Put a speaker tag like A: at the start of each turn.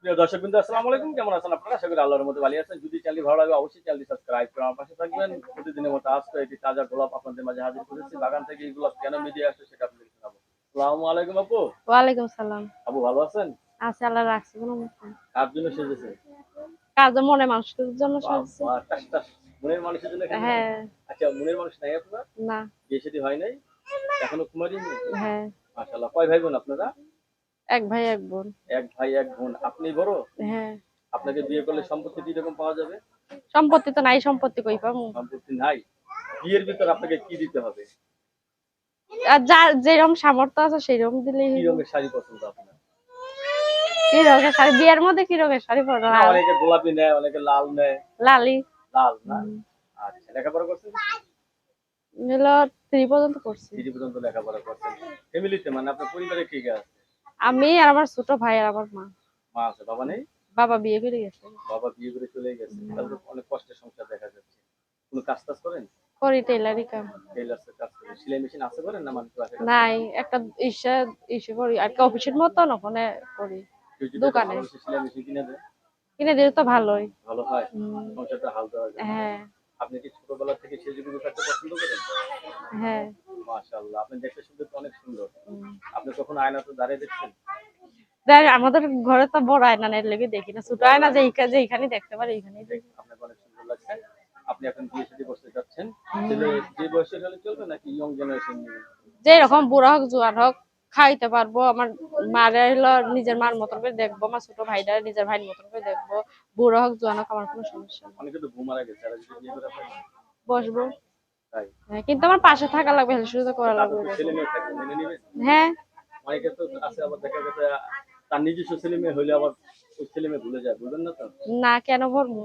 A: প্রিয় দর্শক বিন্দু আসসালামু আলাইকুম। কেমন আছেন আপনারা? আশা করি আল্লাহর মধ্যে ভালো আছেন। যদি চ্যানেল ভালো লাগে অবশ্যই চ্যানেলটি সাবস্ক্রাইব করে আমার পাশে থাকবেন। প্রতিদিনের মতো আজকে একটি তাজা গোলাপ আপনাদের মাঝে হাজির করেছি। বাগান থেকে এই গোলাপ কেন মিডিয়া আসছে সেটা আপনাদের আসসালামু আলাইকুম আপু।
B: ওয়ালাইকুম সালাম
A: আপু ভালো আছেন?
B: আছে আল্লাহ রাখছি কোনো মতে।
A: কার জন্য সেজেছে?
B: কাজ মনে মানুষের জন্য সাজছে।
A: মনের মানুষের জন্য
B: হ্যাঁ।
A: আচ্ছা মনের মানুষ নাই আপনার?
B: না।
A: বিয়ে শাদী হয় নাই? এখনও কুমারী
B: হ্যাঁ।
A: মাশাআল্লাহ। কয় ভাই বোন আপনারা?
B: এক ভাই এক বোন।
A: এক ভাই এক বোন। আপনি বড়?
B: হ্যাঁ।
A: আপনাকে বিয়ে করলে সম্পত্তি কি রকম পাওয়া যাবে?
B: সম্পত্তি তো নাই সম্পত্তি কই পাবো?
A: সম্পত্তি নাই। বিয়ের ভিতর আপনাকে কি দিতে হবে?
B: আর যার যেরকম সামর্থ্য আছে সেইরকম দিলেই
A: কি। রঙের শাড়ি পছন্দ আপনার?
B: কি রঙের শাড়ি? বিয়ের মধ্যে কি রঙের শাড়ি পরা
A: অনেকে গোলাপি নেয় অনেকে লাল নেয়।
B: লালি
A: লাল না? আচ্ছা লেখাপড়া করছেন?
B: হলো থ্রি পর্যন্ত করছি।
A: থ্রি পর্যন্ত লেখাপড়া করছেন। ফ্যামিলিতে মানে আপনার পরিবারে কে কে আছে?
B: আমি আর আমার ছোট ভাই আর আমার মা।
A: মা আছে বাবা নেই?
B: বাবা বিয়ে করে গেছে।
A: বাবা বিয়ে করে চলে গেছে। তাহলে অনেক কষ্টের সংসার দেখা যাচ্ছে। কোনো কাজ টাজ করেন?
B: করি টেলারি কাম।
A: টেলার্সের কাজ করেন। সেলাই মেশিন আছে করেন না আছে
B: নাই একটা ইসে ইসে করি। আর কি অফিসের মতন ওখানে করি। দোকানে।
A: সেলাই মেশিন কিনে দেয়?
B: কিনে দিলে তো ভালোই।
A: ভালো হয়? সংসারটা হাল দেওয়া যায়।
B: হ্যাঁ।
A: আপনি কি ছোটবেলা থেকে সেজুগুলো থাকতে পছন্দ করেন?
B: হ্যাঁ।
A: মাশাআল্লাহ। আপনি দেখতে শুনতে তো অনেক সুন্দর। আয়নাতে দাঁড়িয়ে দেখছেন?
B: আমাদের ঘরে তো বড় আয়না নেই লেগে দেখি না। ছোট আয়না যে যে এইখানে দেখতে পারি এইখানেই দেখি
A: আপনাকে অনেক সুন্দর লাগছে? আপনি এখন বিয়ে শাদী করতে যাচ্ছেন। যে বয়সের হলে চলবে নাকি ইয়ং জেনারেশন
B: যে রকম বুড়া হোক জোয়ান হোক খাইতে পারব। আমার মারে হলো নিজের মার মতন করে দেখব আমার ছোট ভাইটা নিজের ভাইয়ের মতন করে দেখব। বুড়ো হোক জোয়ান হোক আমার কোনো সমস্যা
A: অনেকে তো ঘুম মারা গেছে
B: বসবো। হ্যাঁ, কিন্তু আমার পাশে থাকা লাগবে হেল্প শুরু করা লাগবে। হ্যাঁ।
A: অনেকে তো আছে আবার দেখা গেছে, তার নিজস্ব ছেলে মেয়ে হইলে আবার ছেলে মেয়ে ভুলে যায়, বুঝলেন না তো?
B: না, কেন ভরবো?